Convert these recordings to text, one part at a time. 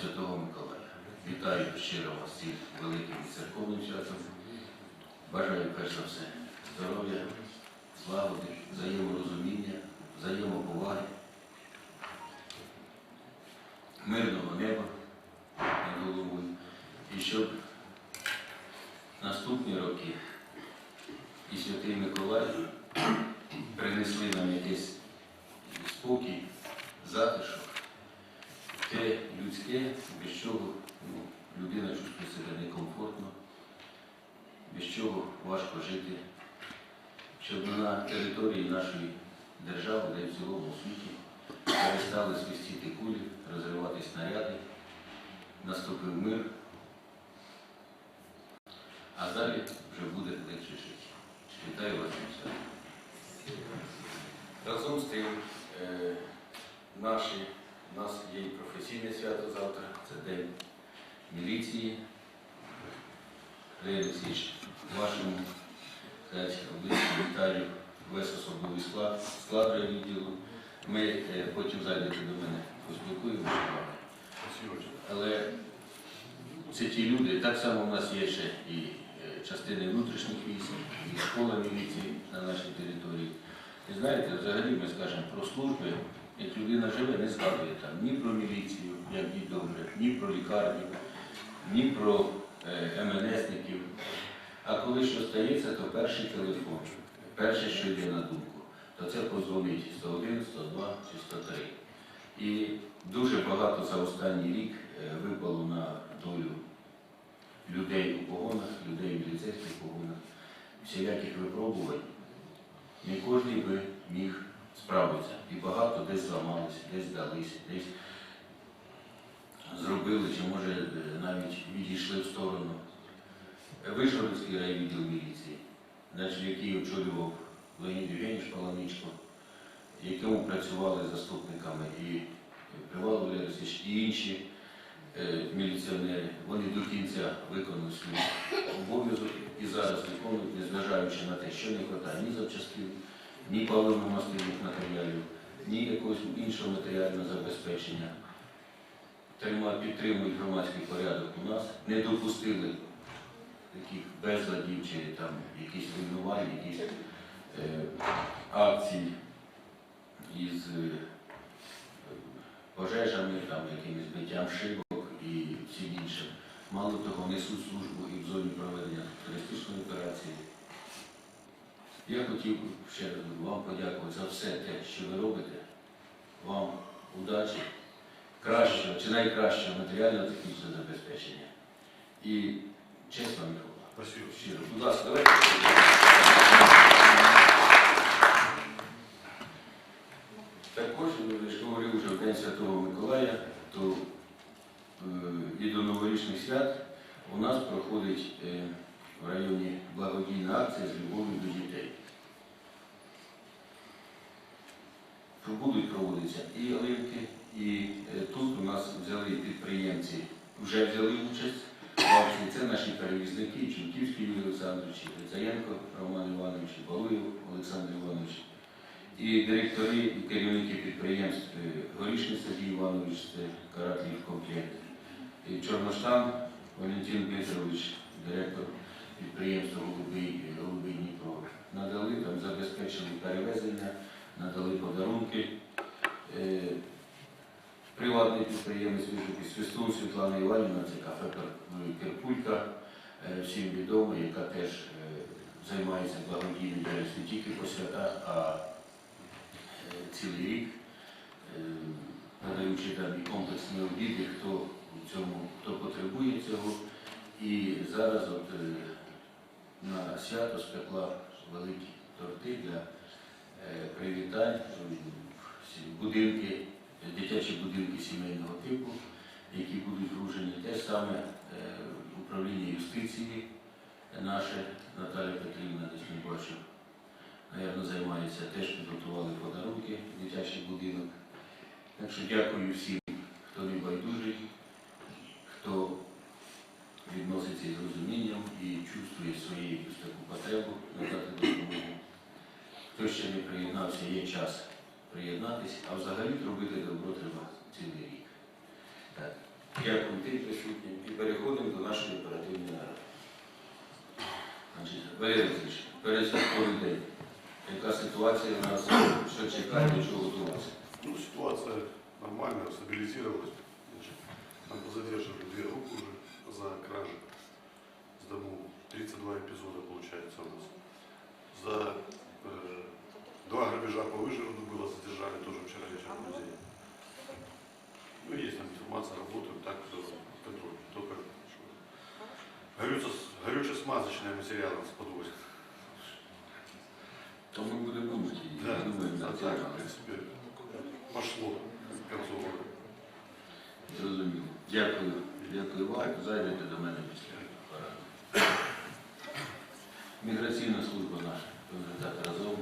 Святого Миколая. Вітаю щиро вас всіх великим церковним святом. Бажаю перш за все здоров'я, злагоди, взаєморозуміння, взаємоповаги, мирного неба над головою. І щоб наступні роки і Святий Миколай принесли нам якийсь спокій, затишок, те людське, без чого ну, людина чувствує себе некомфортно, без чого важко жити, щоб на території нашої держави, де в цілому світі, перестали свистіти кулі, розривати снаряди, наступив мир, а далі вже буде легше жити. Вітаю вас всіх. Разом з тим, е, наші, у нас є і професійне свято завтра, це День міліції. Олексійович, вашому обличчю вітаю весь особовий склад, склад райвідділу. Ми е, потім зайдете до мене, поспілкуємося. Але це ті люди, так само в нас є ще і е, частини внутрішніх військ, і школа міліції на нашій території. І знаєте, взагалі ми скажемо про служби, як людина живе, не згадує там ні про міліцію, як їй добре, ні про лікарню, ні про е, МНСників. А коли що стається, то перший телефон, перше, що йде на думку, то це позвонить 101, 102 чи 103. І дуже багато за останній рік е, випало на долю людей у погонах, людей в міліцейських погонах, всіляких випробувань. Не кожен би міг справитися. І багато десь зламалися, десь здалися, десь зробили, чи може навіть відійшли в сторону. Вишгородський райвідділ міліції, значить, який очолював Леонід Євгенійович Паламічко, якому працювали заступниками і Привал Валерій і інші е, міліціонери, вони до кінця виконали свій обов'язок і зараз виконують, незважаючи на те, що не вистачає ні запчастин, ні паливно-мастильних матеріалів, ні якогось іншого матеріального забезпечення. Підтримують громадський порядок у нас, не допустили таких безладів чи там якісь руйнувань, якісь е, акцій із е, пожежами, там, якимось биттям шибок і всім іншим. Мало того, несуть службу і в зоні проведення терористичної операції. Я хотів би ще раз вам подякувати за все те, що ви робите. Вам удачі, кращого чи найкращого матеріально-технічного забезпечення. І чесно вам хвала. Щиро. Будь ласка, давайте. Також, я ж говорив вже в День Святого Миколая, то е, і до новорічних свят у нас проходить е, в районі благодійна акція з любов'ю до дітей. Будуть проводитися і ялинки, і е, тут у нас взяли підприємці, вже взяли участь. Це наші перевізники, Чумківський Юрій Олександрович, Грицаєнко Роман Іванович, Балуєв Олександр Іванович. І директори, і керівники підприємств е, Горішний Сергій Іванович, це Каратлів комплект, і Чорноштан Валентин Петрович, директор підприємства Голубий, Голубий Дніпро. Надали там забезпечили перевезення, надали подарунки. Е, Приватний підприємець Свистун Світлана Іванівна, це кафе Кер- Керпулька, е, всім відома, яка теж е, займається благодійною діяльністю не тільки по святах, а цілий рік, надаючи там і комплексні обіди, хто в цьому, хто потребує цього. І зараз от на свято спекла великі торти для привітань, всі будинки, дитячі будинки сімейного типу, які будуть вручені. Те саме е, управління юстиції наше Наталя Петрівна, десь не бачив. Наверно, займається, теж підготували подарунки дитячий будинок. Так що дякую всім, хто не байдужий, хто відноситься із розумінням і чувствує свою потребу надати допомогу. Хто ще не приєднався, є час приєднатися, а взагалі робити добро треба цілий рік. Так. Дякую тим присутнім і переходимо до нашої оперативної наради. Значить, Валерій Олексійович, перед святковий день. Яка ситуація у нас, що чекати, до чого готуватися? Ну, ситуация нормальная, стабилизировалась. Значит, Там позадержаны две группы уже за кражи с домов. 32 эпизода получается у нас. За э, два грабежа по Выжгороду было задержали тоже вчера вечером людей. Ну, есть там информация, работают так, кто контроль. Только что горюче- горюче-смазочные материалы с подвозят. То ми будемо думати. Да, я думаю, а на це так, в рано. принципе, пошло к концу года. Зрозуміло. Дякую. Дякую вам. Зайдете до мене після поради. Міграційна служба наша. Вже так разом.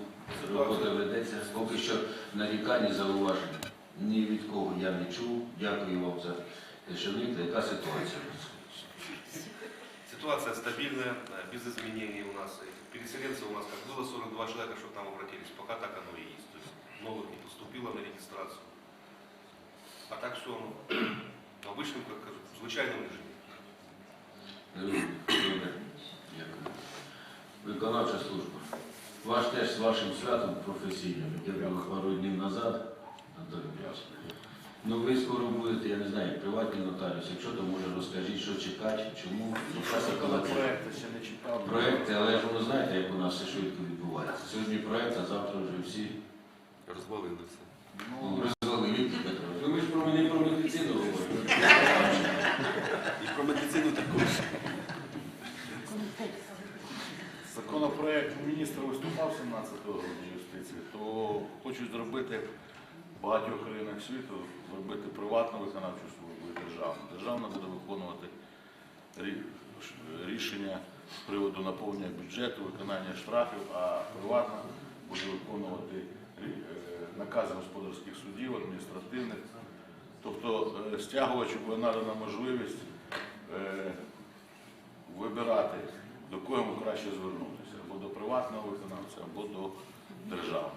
Робота ведеться. Поки що нарікань і зауважень ні від кого я не чув. Дякую вам за те, що вийшли. Яка ситуація? у нас? Ситуация стабильная, э, без изменений у нас. И Переселенцев у нас как было 42 человека, чтобы там обратились, пока так оно и есть. То есть новых не поступило на регистрацию. А так все ну, в обычном, как кажу, в звичайному режимі. Зрозуміло. Добре. Дякую. Виконавча служба. Ваш теж з вашим святом професійним. Я був пару днів назад. Анатолій Петрович. Ну ви скоро будете, я не знаю, приватний нотаріус. Якщо то може розкажіть, що чекати, чому. Ну, та. Проекти ще не читав. Проекти, але ж воно знаєте, як у нас все швидко відбувається. Сьогодні проект, а завтра вже всі Розвалилися. ну, розвали Віктор Ну ми ж про не про медицину говоримо. І про медицину також. Законопроект міністр виступав 17 грудня юстиції, то хочуть зробити в багатьох країнах світу, зробити приватну виконавчу службу і державну. Державна буде виконувати рішення з приводу наповнення бюджету, виконання штрафів, а приватна буде виконувати е, накази господарських судів, адміністративних. Тобто е, стягувачу буде надана можливість е, вибирати, до кого йому краще звернутися, або до приватного виконавця, або до державного.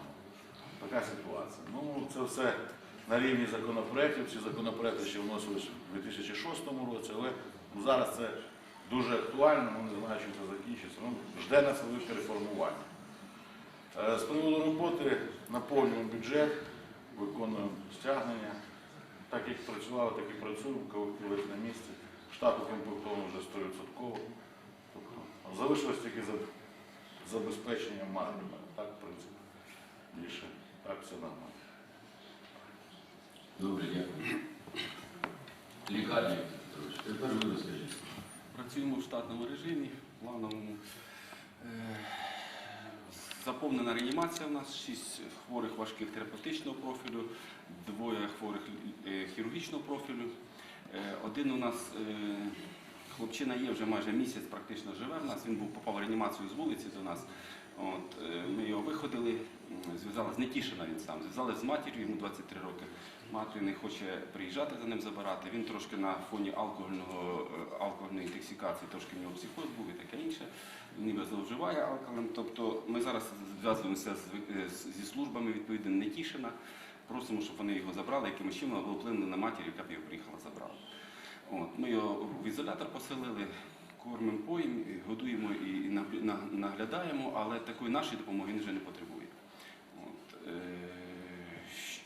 Така ситуація. Ну, це все на рівні законопроєктів. Ці законопроекти ще вносились у 2006 році, але зараз це дуже актуально, ми не знаємо, чим це закінчиться. Ну, жде нас велике реформування. Е, З приводу роботи наповнюємо бюджет, виконуємо стягнення. Так як працювали, так і працюємо, колективи на місці. Штат укомплектований вже 100%. Тобто залишилось тільки за забезпечення марками. Так, в принципі, більше. Так, все нормально. Добре, дякую. Лікарня, тепер ви розкажіть. Працюємо в штатному режимі, плановому. Е, Заповнена реанімація у нас, шість хворих важких терапевтичного профілю, двоє хворих е, хірургічного профілю. Е, Один у нас хлопчина є вже майже місяць, практично живе в нас. Він був попав в реанімацію з вулиці до нас. От, е, ми його виходили, зв'язали з Нетішина він сам, зв'язали з матір'ю, йому 23 роки. Мати не хоче приїжджати за ним забирати. Він трошки на фоні алкогольного е, алкогольної інтоксикації, трошки в нього психоз був і таке інше. Він ніби зловживає алкоголем. Тобто ми зараз зв'язуємося е, зі службами відповідно Нетішина. Просимо, щоб вони його забрали, якимось чином або вплинули на матір, яка б його приїхала забрала. От, ми його в ізолятор поселили, кормимо поїм, годуємо і наглядаємо, але такої нашої допомоги він вже не потребує. От, е,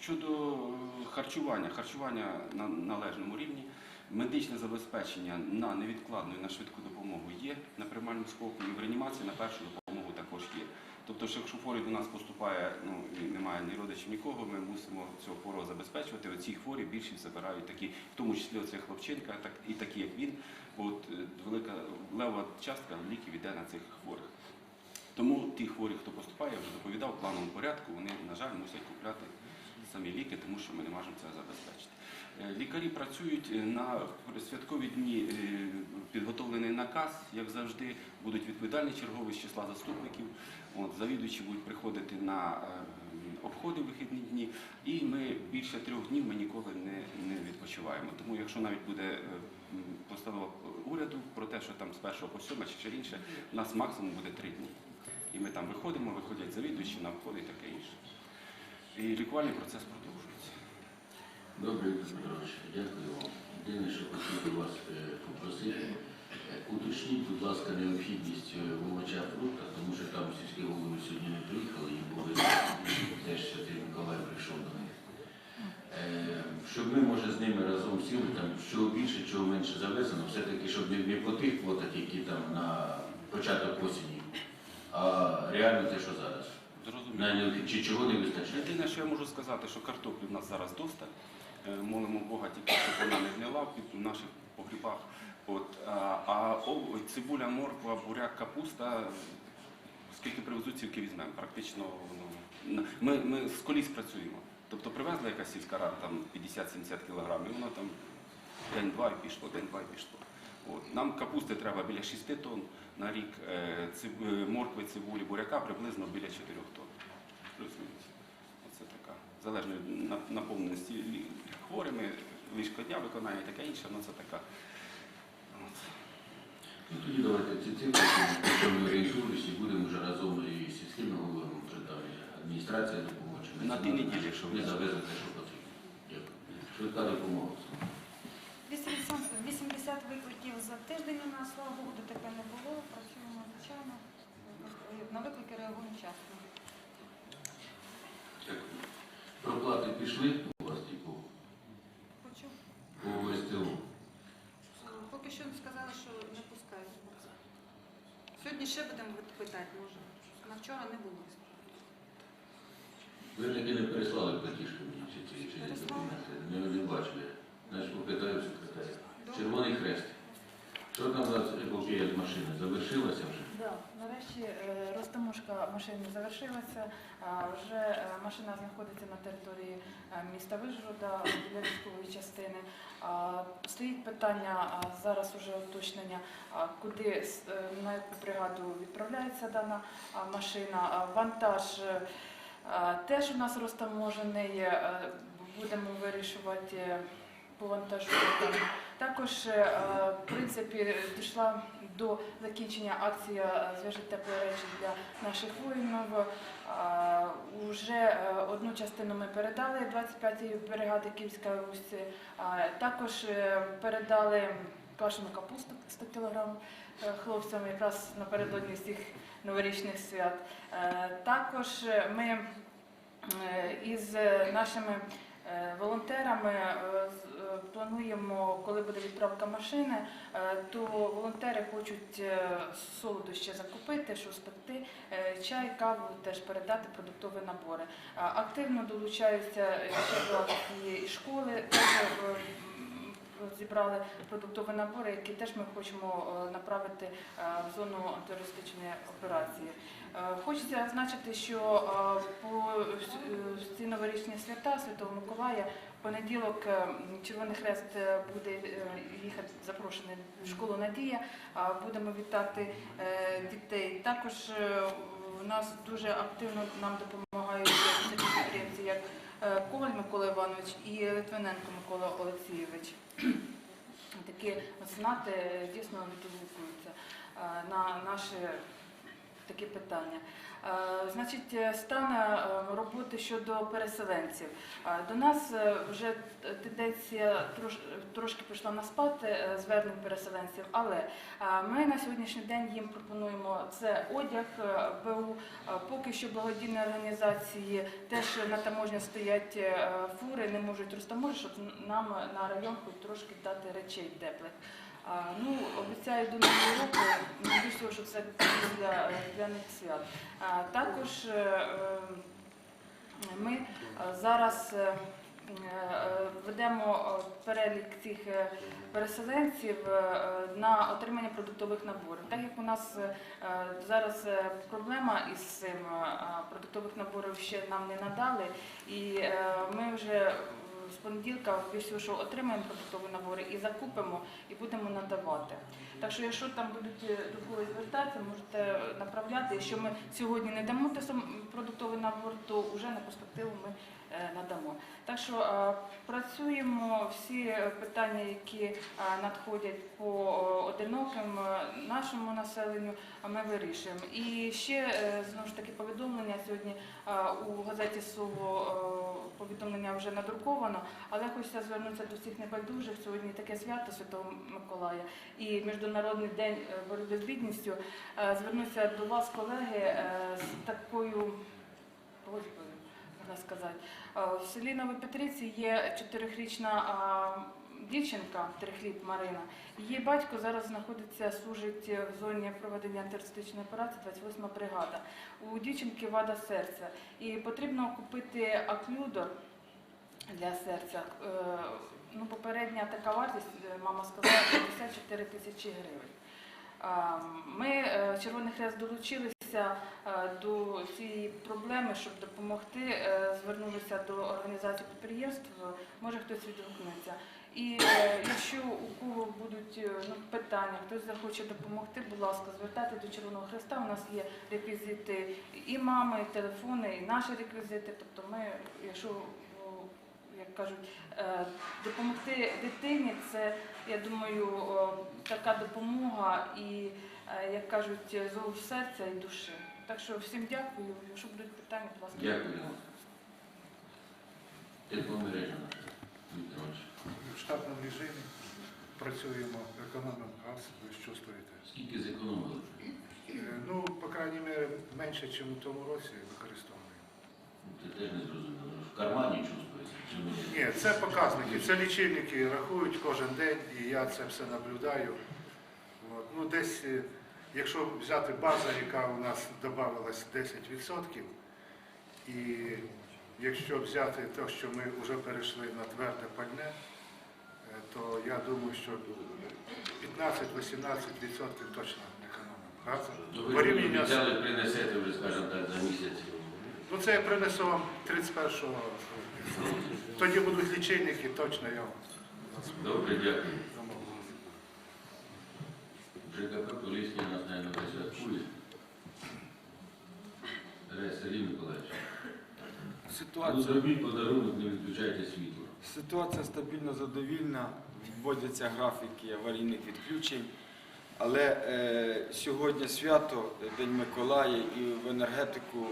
щодо харчування, харчування на належному рівні, медичне забезпечення на невідкладну і на швидку допомогу є на приймальному скопі, і в реанімації на першу допомогу. Тобто, що якщо хворий до нас поступає, ну і немає ні родичів, нікого, ми мусимо цього хворого забезпечувати. Оці хворі більшість забирають такі, в тому числі оця хлопчинка, так і такі, як він. От е, велика лева частка ліків йде на цих хворих. Тому ті хворі, хто поступає, я вже доповідав в плановому порядку, вони, на жаль, мусять купляти самі ліки, тому що ми не можемо це забезпечити. Е, Лікарі працюють е, на святкові дні, е, підготовлений наказ, як завжди, будуть відповідальні чергові з числа заступників. Завідувачі будуть приходити на обходи в вихідні дні, і ми більше трьох днів ніколи не, відпочиваємо. Тому якщо навіть буде постанова уряду про те, що там з 1 по 7 чи ще інше, у нас максимум буде три дні. І ми там виходимо, виходять завідувачі на обходи і таке інше. І лікувальний процес продовжується. Добре, Петрович, дякую вам. Єдине, що хотів би вас е, попросити, е, уточніть, будь ласка, необхідність е, в овочах фруктах, тому що там сільські голови сьогодні не приїхали, їм були теж Святий Миколай прийшов до них. Щоб ми, може, з ними разом сіли, там, що більше, чого менше завезено, все-таки, щоб не по тих квотах, які там на початок осені, а реально те, що зараз. Чи чого не вистачає? Єдине, що я можу сказати, що картоплі в нас зараз доста. Е, Молимо Бога тільки, щоб вона не гнила в наших погрібах. От, а, а цибуля, морква, буряк, капуста, скільки привезуть, стільки візьмемо. Практично ну, ми, ми з коліс працюємо. Тобто привезла якась сільська рада там 50-70 кілограмів, і воно там день-два і пішло, день-два і пішло. От. Нам капусти треба біля 6 тонн на рік, е, е, моркви, цибулі, буряка приблизно біля 4 тонн. Плюс-мінус. Оце така. Залежно від наповненості хворими, ліжко дня виконання і таке інше, ну це така. От. Ну, тоді давайте ці цифри, якщо ми орієнтуємося, і будемо вже разом і з сільськими головами, вже там і адміністрація допоможе. На тій неділі, якщо ви ви те, що потрібно. Дякую. Швидка допомога. 80 викликів за тиждень у нас, слава Богу, ДТП не було. Працюємо звичайно. На виклики реагуємо. Дякую. Проплати пішли у вас типу Хочу. по СТО. Поки що не сказали, що не пускають. Сьогодні ще будемо питати, може. На вчора не було. Ви ж таки не переслали платіжки мені чи ці чи. Не, бачили. Значить, попитаю секретаря. Червоний хрест. Що там за епопея з машини? Завершилася вже? Да, нарешті е, розтаможка машини завершилася. Вже е, машина знаходиться на території е, міста Вижгорода біля військової частини. Стоїть питання зараз уже уточнення, куди на яку бригаду відправляється дана машина. Вантаж теж у нас розтаможений. Будемо вирішувати по вантажу. Також, е, в принципі, дійшла до закінчення акція «Зв'яжи теплі речі для наших воїнів. Е, Уже е, одну частину ми передали 25-ї бригади Київська Русь. Е, Також е, передали квашену капусту 100 кг хлопцям якраз напередодні всіх новорічних свят. Е, Також е, ми е, із е, нашими е, волонтерами е, е, плануємо, коли буде відправка машини, е, то волонтери хочуть солоду ще закупити, що спекти, е, чай, каву теж передати, продуктові набори. Активно долучаються е, ще і школи. Зібрали продуктові набори, які теж ми хочемо е, направити е, в зону антитерористичної операції. Е, Хочеться зазначити, що по ці новорічні свята Святого Миколая понеділок Червоний Хрест буде їхати запрошений в школу Надія. Будемо вітати дітей. Також у нас дуже активно нам допомагають такі підприємці, як е, Коваль Микола Іванович і Литвиненко Микола Олексійович. Такі меценати е, дійсно відгукуються е, на наші такі питання. Е, Значить, е, стан е, роботи щодо переселенців. До нас вже тенденція трош, трошки пішла на спад звернень переселенців, але ми на сьогоднішній день їм пропонуємо це одяг БУ. Поки що благодійні організації теж на таможні стоять фури, не можуть розтаможити, щоб нам на район хоч трошки дати речей теплих. А, Ну, обіцяю до нового року, надіюсь, що це для, них свят. А, Також е, е, ми е, зараз ведемо перелік цих переселенців на отримання продуктових наборів. Так як у нас зараз проблема із цим продуктових наборів ще нам не надали, і ми вже понеділка обіцяю, що отримаємо продуктові набори і закупимо, і будемо надавати. Так що, якщо там будуть е, до когось звертатися, можете направляти. Якщо ми сьогодні не дамо продуктовий набор, то вже на перспективу ми е, надамо. Так що е, працюємо всі питання, які надходять по одиноким нашому населенню, ми вирішуємо. І ще знову ж таки повідомлення сьогодні у газеті Слово повідомлення вже надруковано, але хочеться звернутися до всіх небайдужих. Сьогодні таке свято Святого Миколая і Міжнародний день е, боротьби з бідністю. Е, Звернуся до вас, колеги, е, з такою просьбою, можна сказати. В селі Новопетрівці є чотирихрічна дівчинка, трихліт Марина. Її батько зараз знаходиться, служить в зоні проведення антитерористичної операції, 28 бригада. У дівчинки вада серця. І потрібно купити аклюдор для серця. Е, Ну, попередня така вартість, е, мама сказала, 54 тисячі гривень. Ми, е, Червоний Хрест, долучилися до цієї проблеми, щоб допомогти. Звернулися до організацій підприємств, може хтось відгукнеться. І якщо у кого будуть ну, питання, хтось захоче допомогти, будь ласка, звертайтеся до Червоного Хреста. У нас є реквізити і мами, і телефони, і наші реквізити. Тобто ми, якщо як кажуть, е, допомогти дитині, це, я думаю, така допомога і, е, як кажуть, зов серця і душі. Так що всім дякую. Якщо будуть питання, будь ласка. Дякую. В штатному режимі працюємо, економимо газ, ви що стоїте? Скільки зекономили? Е, Ну, по крайній мірі, менше, ніж у тому році використовуємо. Це теж не зрозуміло. В кармані чувствується? Ні? Це показники, це лічильники рахують кожен день, і я це все наблюдаю. От. Ну, десь, е, якщо взяти базу, яка у нас додавалась 10%, і якщо взяти те, що ми вже перейшли на тверде пальне, е, то я думаю, що 15-18% точно економимо. Ну, ви Порівняння з- принесете скажімо так, за місяць. Ну це я принесу вам 31-го. Тоді будуть лічильники, точно я вам Добре, дякую. ЖКП Поліський нас, мабуть, святкує. Сергій Миколаївич. Ну, Ситуація, зробіть подарунок, не відключайте світло. ситуація стабільно задовільна, вводяться графіки аварійних відключень. Але е, сьогодні свято, День Миколая, і в енергетику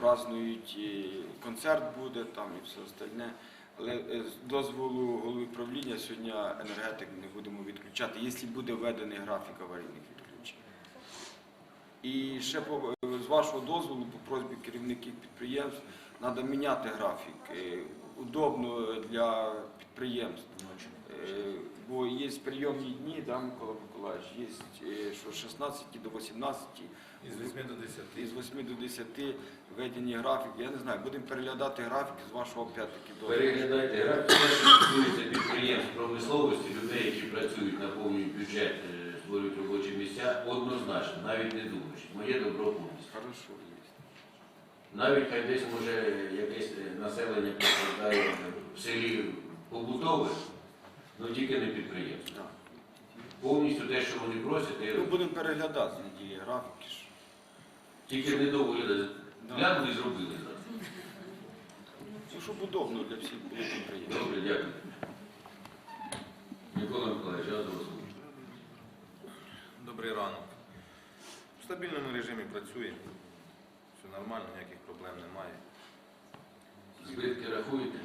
празднують, і концерт буде там і все остальне. Але е, з дозволу голови правління сьогодні енергетик не будемо відключати, якщо буде введений графік аварійних відключень. І ще по, з вашого дозволу, по просьбі керівників підприємств, треба міняти графік. Е, Удобно для підприємств. Е, Бо є прийомні дні, да, Микола Миколаївич, є е, що з 16 до 18, Из 8 до 10. із 8 до 10 введені графіки. Я не знаю, будемо переглядати графік з вашого опять-таки. Переглядайте графік, те, що стосується підприємств промисловості, людей, які працюють, наповнюють бюджет, е, створюють робочі місця, однозначно, навіть не думаючи. Моє добро повністю. Хорошо. Навіть хай десь може якесь е, населення постраждає в селі побутове, але тільки не підприємство. Повністю те, що вони просять, Ну, будемо переглядати неділі графіки. Тільки недовго глянули і зробили зараз. Ну, щоб удобно для всіх було підприємств. Добре, дякую. Микола Миколаївич, я до вас. Добрий ранок. В стабільному режимі працюємо. Все нормально, ніяких проблем немає. Збитки рахуєте?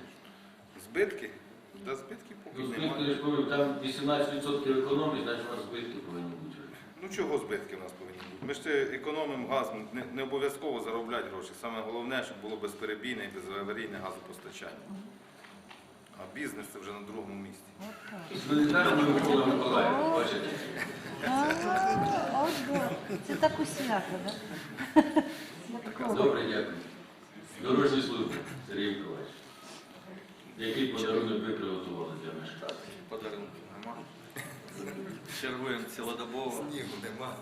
Збитки? Да, збитки поки Ну, збитки, я ж говорю, там 18% економії, значить у вас збитки повинні бути. Ну чого збитки в нас повинні бути? Ми ж це економимо газ, не, не обов'язково заробляти гроші. Саме головне, щоб було безперебійне і безаварійне газопостачання. А бізнес це вже на другому місці. А, от да. Це так у свято, да? Добре, дякую. Дорожні служби, Сергій Миколаївич. Який подарунок ви приготували для мешканців? Подарунків нема. Чергуємо цілодобово. Снігу нема.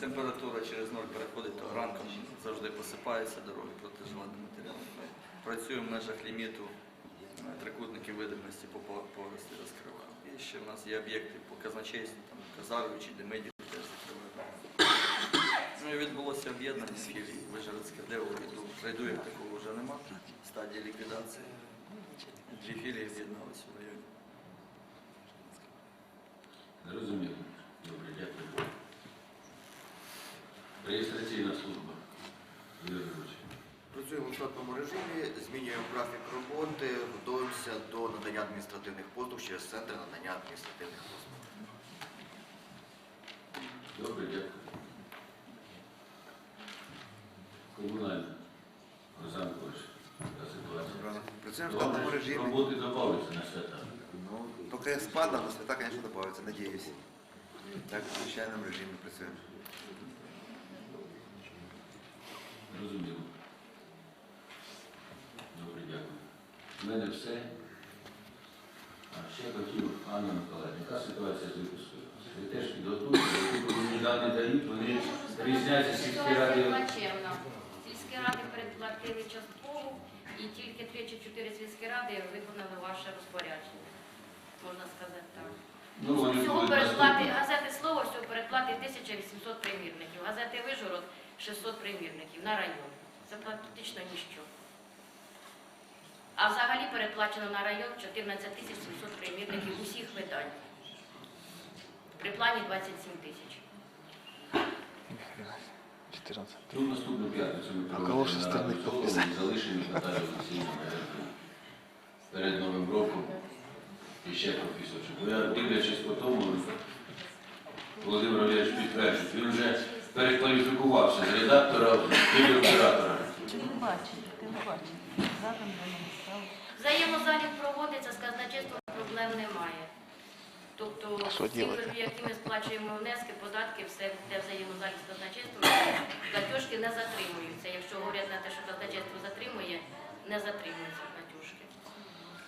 Температура через ноль переходить, то ранком завжди посипається дороги протижувати матеріали. Працюємо в межах ліміту, трикутники видимості по по- поверсі розкриваємо. І ще в нас є об'єкти по казначейству, там Казарович і Демидів теж закривають. Ну і відбулося об'єднання філій. Вижгородське диво райду. Райду як такого вже нема. Стадії ліквідації. Дві філії об'єдналися в районі. Зрозуміло. Добре, дякую. Реєстраційна служба. Працюємо в штатному режимі, змінюємо графік роботи, готуємося до надання адміністративних послуг через центр надання адміністративних послуг. Добре, дякую. Комунальна. Олександр Миколаївич, яка ситуація? Працюємо в штатному режимі. Роботи додаються на свята. Тільки спада, на свята, звісно, добавиться, надіюсь. Так, в звичайному режимі працюємо. Розуміло. Добре, дякую. У мене все. А ще хотів, Анна Миколаївна, яка ситуація з випускою? Ви теж підготуєте, ви мені дані дають, вони різняться сільські ради. плачевна. Сільські ради передплатили частково, і тільки три чи чотири сільські ради виконали ваше розпорядження. Можна сказати так. Ну, вони Всього передплати, газети слово, всього передплати 1800 примірників, газети Вижгород 600 примірників на район. Це практично ніщо. А взагалі передплачено на район 14 тисяч 700 примірників усіх видань. При плані 27 тисяч. Ну, наступну п'ятницю ми проведемо з головою, залишимо Олексіївну перед Новим роком і ще професорчик. Бо я дивлячись по тому, Володимир Валерійович підтверджує, він вже перекваліфікувався з редактора в телеоператора. Телебачення, телебачення. Задом до мене став. Взаємозалік проводиться, з казначейством проблем немає. Тобто всі торги, які ми сплачуємо внески, податки, все те взаємозалік з казначейством, платіжки не затримуються. Якщо говорять на те, що казначейство затримує, не затримуються платіжки.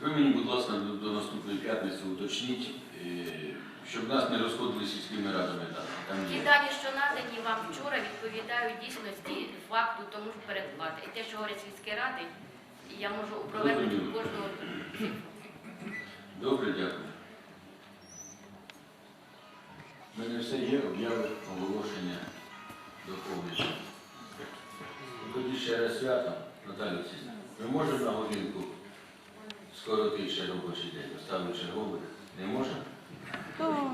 Ви мені, будь ласка, до, до наступної п'ятниці уточніть, е, щоб нас не розходили сільськими радами. Там Ті є. дані, що надані вам вчора, відповідають дійсності факту тому ж передплати. І те, що говорять сільські ради, я можу опровергнути Розумію. кожного цифру. Добре, дякую. У мене все є, об'яви, оголошення, доповнення. Тоді ще раз свято, Наталя Олексійовна. Ми можемо на годинку скоротити ще робочий день, поставити черговий? Не можемо?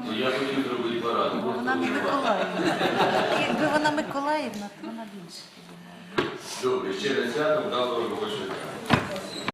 Ну я хотів зробити парад. Бо вона не Миколаївна. Якби вона Миколаївна, то вона більше. Добре, ще раз свято, вдалого робочого дня.